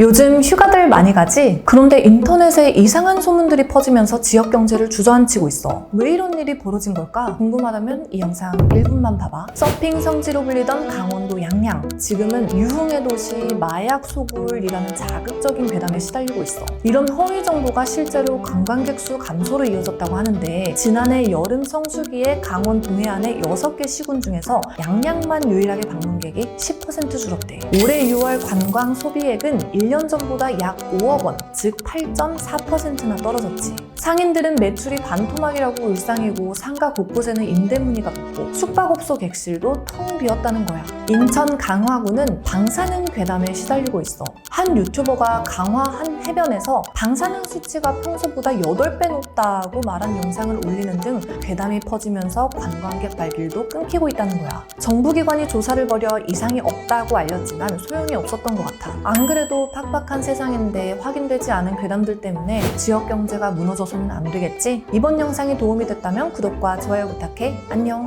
요즘 휴가들 많이 가지? 그런데 인터넷에 이상한 소문들이 퍼지면서 지역 경제를 주저앉히고 있어. 왜 이런 일이 벌어진 걸까? 궁금하다면 이 영상 1분만 봐봐. 서핑 성지로 불리던 강원도 양양. 지금은 유흥의 도시 마약 소굴이라는 자극적인 괴담에 시달리고 있어. 이런 허위 정보가 실제로 관광객 수 감소로 이어졌다고 하는데 지난해 여름 성수기에 강원 동해안의 6개 시군 중에서 양양만 유일하게 방문객이 10% 줄었대. 올해 6월 관광 소비액은 1년 전보다 약 5억 원, 즉 8.4%나 떨어졌지. 상인들은 매출이 반토막이라고 울상이고 상가 곳곳에는 임대 문의가 붙고 숙박업소 객실도 텅 비었다는 거야. 인천 강화구는 방사능 괴담에 시달리고 있어. 한 유튜버가 강화 한 해변에서 방사능 수치가 평소보다 8배 높다고 말한 영상을 올리는 등 괴담이 퍼지면서 관광객 발길도 끊기고 있다는 거야. 정부기관이 조사를 벌여 이상이 없다고 알렸지만 소용이 없었던 것 같아. 안 그래도 팍팍한 세상인데 확인되지 않은 괴담들 때문에 지역 경제가 무너져서는 안 되겠지? 이번 영상이 도움이 됐다면 구독과 좋아요 부탁해. 안녕.